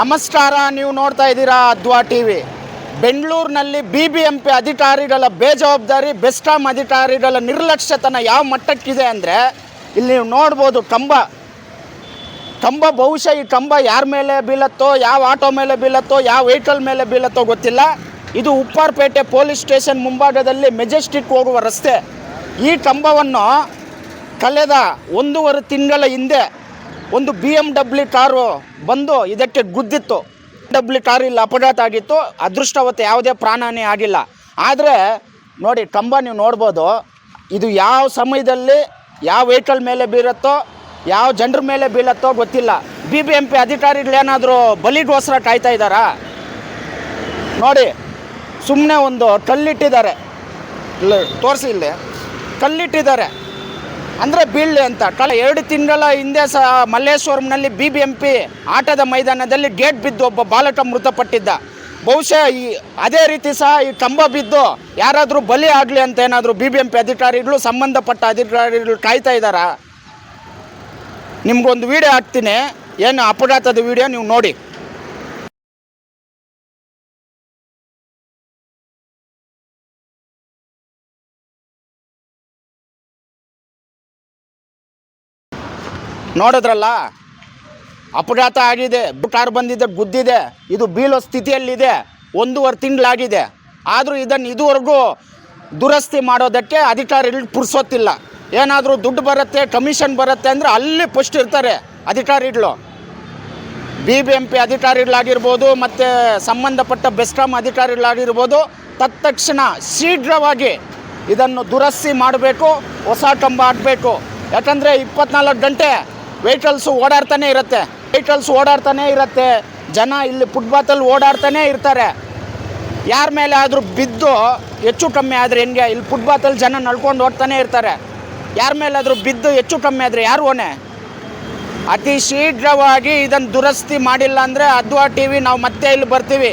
ನಮಸ್ಕಾರ, ನೀವು ನೋಡ್ತಾ ಇದ್ದೀರಾ ಅದ್ವಾ ಟಿ ವಿ ಬೆಂಗಳೂರಿನಲ್ಲಿ ಬಿ ಬಿ ಎಂ ಪಿ ಅಧಿಕಾರಿಗಳ ಬೇಜವಾಬ್ದಾರಿ ಬೆಸ್ಟಾಮ್ ಅಧಿಕಾರಿಗಳ ನಿರ್ಲಕ್ಷ್ಯತನ ಯಾವ ಮಟ್ಟಕ್ಕಿದೆ ಅಂದರೆ, ಇಲ್ಲಿ ನೀವು ನೋಡ್ಬೋದು ಕಂಬ. ಕಂಬ, ಬಹುಶಃ ಈ ಕಂಬ ಯಾರ ಮೇಲೆ ಬೀಳತ್ತೋ, ಯಾವ ಆಟೋ ಮೇಲೆ ಬೀಳತ್ತೋ, ಯಾವ ವೆಹಿಕಲ್ ಮೇಲೆ ಬೀಳತ್ತೋ ಗೊತ್ತಿಲ್ಲ. ಇದು ಉಪ್ಪಾರಪೇಟೆ ಪೊಲೀಸ್ ಸ್ಟೇಷನ್ ಮುಂಭಾಗದಲ್ಲಿ ಮೆಜೆಸ್ಟಿಕ್ ಹೋಗುವ ರಸ್ತೆ. ಈ ಕಂಬವನ್ನು ಕಳೆದ ಒಂದೂವರೆ ತಿಂಗಳ ಹಿಂದೆ ಒಂದು ಬಿ ಎಂ ಡಬ್ಲ್ಯೂ ಕಾರು ಬಂದು ಇದಕ್ಕೆ ಗುದ್ದಿತ್ತು. ಡಬ್ಲ್ಯೂ ಕಾರು ಇಲ್ಲಿ ಅಪಘಾತ ಆಗಿತ್ತು. ಅದೃಷ್ಟವತ್ತು ಯಾವುದೇ ಪ್ರಾಣಹಾನಿ ಆಗಿಲ್ಲ. ಆದರೆ ನೋಡಿ, ಕಂಬ ನೀವು ನೋಡ್ಬೋದು, ಇದು ಯಾವ ಸಮಯದಲ್ಲಿ ಯಾವ ವೆಹಿಕಲ್ ಮೇಲೆ ಬೀರುತ್ತೋ, ಯಾವ ಜನರ ಮೇಲೆ ಬೀಳತ್ತೋ ಗೊತ್ತಿಲ್ಲ. ಬಿ ಬಿ ಎಂ ಪಿ ಅಧಿಕಾರಿಗಳೇನಾದರೂ ಬಲಿಗೋಸ್ಕರ ಕಾಯ್ತಾ ಇದ್ದಾರಾ? ನೋಡಿ ಸುಮ್ಮನೆ ಒಂದು ಕಲ್ಲಿಟ್ಟಿದ್ದಾರೆ. ತೋರಿಸಿ ಇಲ್ಲಿ. ಕಲ್ಲಿಟ್ಟಿದ್ದಾರೆ. ಅಂದರೆ ಬೀಳಲಿ ಅಂತ. ಕಳೆ ಎರಡು ತಿಂಗಳ ಹಿಂದೆ ಸಹ ಮಲ್ಲೇಶ್ವರಂನಲ್ಲಿ ಬಿ ಬಿ ಎಂ ಪಿ ಆಟದ ಮೈದಾನದಲ್ಲಿ ಗೇಟ್ ಬಿದ್ದು ಒಬ್ಬ ಬಾಲಕ ಮೃತಪಟ್ಟಿದ್ದ. ಬಹುಶಃ ಈ ಅದೇ ರೀತಿ ಸಹ ಈ ಕಂಬ ಬಿದ್ದು ಯಾರಾದರೂ ಬಲಿ ಆಗಲಿ ಅಂತ ಏನಾದರೂ ಬಿ ಬಿ ಎಂ ಪಿ ಅಧಿಕಾರಿಗಳು, ಸಂಬಂಧಪಟ್ಟ ಅಧಿಕಾರಿಗಳು ಕಾಯ್ತಾ ಇದ್ದಾರಾ? ನಿಮ್ಗೊಂದು ವಿಡಿಯೋ ಹಾಕ್ತೀನಿ. ಏನು ಅಪಘಾತದ ವಿಡಿಯೋ ನೀವು ನೋಡಿ. ನೋಡಿದ್ರಲ್ಲ? ಅಪಘಾತ ಆಗಿದೆ ಕಾರ್ ಬಂದಿದೆ, ಗುದ್ದಿದೆ, ಇದು ಬೀಳೋ ಸ್ಥಿತಿಯಲ್ಲಿದೆ, ಒಂದೂವರೆ ತಿಂಗಳಾಗಿದೆ. ಆದರೂ ಇದನ್ನು ಇದುವರೆಗೂ ದುರಸ್ತಿ ಮಾಡೋದಕ್ಕೆ ಅಧಿಕಾರಿಗಳು ಪುರ್ಸೋತಿಲ್ಲ ಏನಾದರೂ ದುಡ್ಡು ಬರುತ್ತೆ, ಕಮಿಷನ್ ಬರುತ್ತೆ ಅಂದರೆ ಅಲ್ಲಿ ಫಸ್ಟ್ ಇರ್ತಾರೆ ಅಧಿಕಾರಿಗಳು. ಬಿ ಬಿ ಎಂ ಪಿ ಅಧಿಕಾರಿಗಳಾಗಿರ್ಬೋದು, ಮತ್ತು ಸಂಬಂಧಪಟ್ಟ ಬೆಸ್ಕಾಂ ಅಧಿಕಾರಿಗಳಾಗಿರ್ಬೋದು, ತತ್ಕ್ಷಣ ಶೀಘ್ರವಾಗಿ ಇದನ್ನು ದುರಸ್ತಿ ಮಾಡಬೇಕು, ಹೊಸ ಕಂಬ ಆಡಬೇಕು ಯಾಕಂದರೆ ಇಪ್ಪತ್ನಾಲ್ಕು ಗಂಟೆ ವೆಹಿಕಲ್ಸು ಓಡಾಡ್ತಾನೆ ಇರುತ್ತೆ. ವೆಹಿಕಲ್ಸ್ ಓಡಾಡ್ತಾನೆ ಇರುತ್ತೆ. ಜನ ಇಲ್ಲಿ ಫುಟ್ಪಾತಲ್ಲಿ ಓಡಾಡ್ತಾನೆ ಇರ್ತಾರೆ. ಯಾರ ಮೇಲೆ ಆದರೂ ಬಿದ್ದು, ಹೆಚ್ಚು ಕಮ್ಮಿ ಆದರೆ ಹೆಂಗೆ? ಇಲ್ಲಿ ಫುಟ್ಪಾತಲ್ಲಿ ಜನ ನಡ್ಕೊಂಡು ಓಡ್ತಾನೆ ಇರ್ತಾರೆ. ಯಾರ ಮೇಲಾದರೂ ಬಿದ್ದು, ಹೆಚ್ಚು ಕಮ್ಮಿ ಆದರೆ ಯಾರು ಓನೆ ಅತಿ ಶೀಘ್ರವಾಗಿ ಇದನ್ನು ದುರಸ್ತಿ ಮಾಡಿಲ್ಲ ಅಂದರೆ ಅದ್ವಾ ಟಿ ವಿ ನಾವು ಮತ್ತೆ ಇಲ್ಲಿ ಬರ್ತೀವಿ.